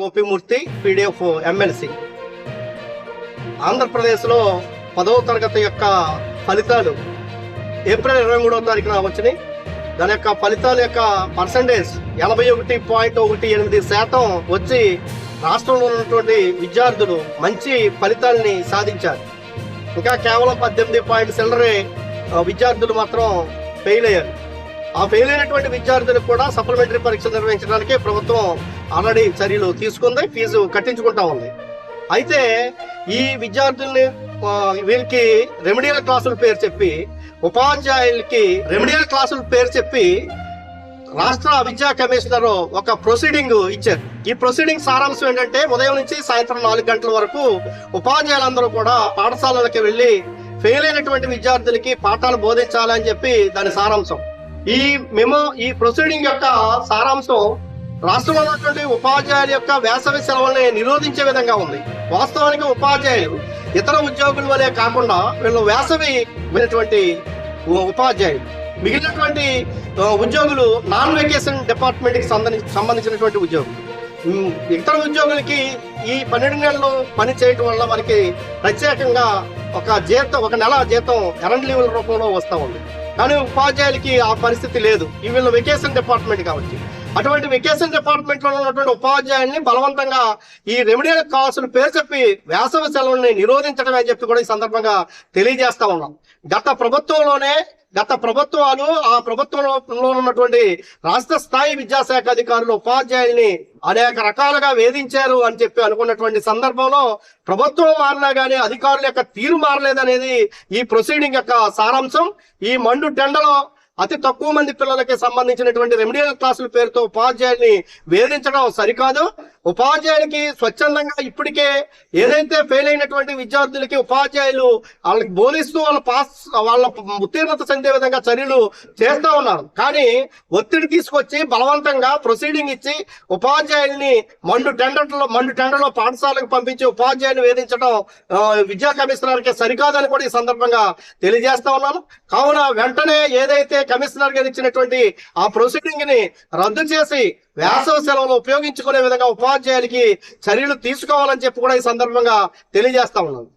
Gopi Murthy PDF MLC. ఆంధ్రప్రదేశ్లో పదవ తరగతి యొక్క ఫలితాలు ఏప్రిల్ ఇరవై మూడవ తారీఖున వచ్చినాయి. దాని యొక్క ఫలితాల యొక్క పర్సంటేజ్ ఎనభై ఒకటి పాయింట్ ఒకటి ఎనిమిది శాతం వచ్చి రాష్ట్రంలో ఉన్నటువంటి విద్యార్థులు మంచి ఫలితాలని సాధించారు. ఇంకా కేవలం పద్దెనిమిది పాయింట్ సిల్లరే విద్యార్థులు మాత్రం ఫెయిల్ అయ్యారు. ఆ ఫెయిల్ అయినటువంటి విద్యార్థులకు కూడా సప్లిమెంటరీ పరీక్ష నిర్వహించడానికి ప్రభుత్వం ఆల్రెడీ చర్యలు తీసుకుంది ఫీజు కట్టించుకుంటా ఉంది. అయితే ఈ విద్యార్థుల్ని వీళ్ళకి రెమెడియల్ క్లాసుల పేరు చెప్పి ఉపాధ్యాయులకి రెమెడియల్ క్లాసుల పేరు చెప్పి రాష్ట్ర విద్యా కమిషనర్ ఒక ప్రొసీడింగ్ ఇచ్చారు. ఈ ప్రొసీడింగ్ సారాంశం ఏంటంటే ఉదయం నుంచి సాయంత్రం నాలుగు గంటల వరకు ఉపాధ్యాయులందరూ కూడా పాఠశాలలకి వెళ్ళి ఫెయిల్ అయినటువంటి విద్యార్థులకి పాఠాలు బోధించాలని చెప్పి దాని సారాంశం. ఈ మెమో ఈ ప్రొసీడింగ్ యొక్క సారాంశం రాష్ట్రంలో ఉన్నటువంటి ఉపాధ్యాయుల యొక్క వేసవి సెలవుల్ని నిరోధించే విధంగా ఉంది. వాస్తవానికి ఉపాధ్యాయులు ఇతర ఉద్యోగుల వలె కాకుండా వీళ్ళు వేసవి అయినటువంటి ఉపాధ్యాయులు. మిగిలినటువంటి ఉద్యోగులు నాన్ వెకేషన్ డిపార్ట్మెంట్కి సంబంధించి సంబంధించినటువంటి ఉద్యోగులు. ఇతర ఉద్యోగులకి ఈ పన్నెండు నెలలు పని చేయటం వల్ల మనకి ప్రత్యేకంగా ఒక జీతం ఒక నెల జీతం ఎరండ్ లీవుల రూపంలో వస్తూ ఉంది. కానీ ఉపాధ్యాయులకి ఆ పరిస్థితి లేదు. ఈ వీళ్ళు వెకేషన్ డిపార్ట్మెంట్ కావచ్చు అటువంటి వెకేషన్ డిపార్ట్మెంట్లో ఉన్నటువంటి ఉపాధ్యాయుల్ని బలవంతంగా ఈ రెమెడియల్ కాల్స్ను పేరు చెప్పి వేసవి సెలవుల్ని నిరోధించడం అని చెప్పి కూడా ఈ సందర్భంగా తెలియజేస్తా ఉన్నాం. గత ప్రభుత్వంలోనే గత ప్రభుత్వాలు ఆ ప్రభుత్వంలో ఉన్నటువంటి రాష్ట్ర స్థాయి విద్యాశాఖ అధికారులు ఉపాధ్యాయుల్ని అనేక రకాలుగా వేధించారు అని చెప్పి అనుకున్నటువంటి సందర్భంలో ప్రభుత్వం మారినా గానీ అధికారుల యొక్క తీరు మారలేదనేది ఈ ప్రొసీడింగ్ యొక్క సారాంశం. ఈ మండు టెండలో అతి తక్కువ మంది పిల్లలకి సంబంధించినటువంటి రెమెడియల్ క్లాసుల పేరుతో ఉపాధ్యాయుల్ని వేధించడం సరికాదు. ఉపాధ్యాయులకి స్వచ్ఛందంగా ఇప్పటికే ఏదైతే ఫెయిల్ అయినటువంటి విద్యార్థులకి ఉపాధ్యాయులు వాళ్ళకి బోధిస్తూ వాళ్ళ పాస్ వాళ్ళ ఉత్తీర్ణత చెందే విధంగా చర్యలు చేస్తూ ఉన్నారు. కానీ ఒత్తిడి తీసుకొచ్చి బలవంతంగా ప్రొసీడింగ్ ఇచ్చి ఉపాధ్యాయుల్ని మండు టెండర్లో మండు టెండర్లో పాఠశాలకు పంపించి ఉపాధ్యాయులు వేధించడం విద్యా కమిషనర్కి సరికాదని కూడా ఈ సందర్భంగా తెలియజేస్తా ఉన్నాను. కావున వెంటనే ఏదైతే కమిషనర్ గారు ఇచ్చినటువంటి ఆ ప్రొసీడింగ్ని రద్దు చేసి వేసవ సెలవులు ఉపయోగించుకునే విధంగా ఉపాధ్యాయులకి చర్యలు తీసుకోవాలని చెప్పి కూడా ఈ సందర్భంగా తెలియజేస్తా ఉన్నాను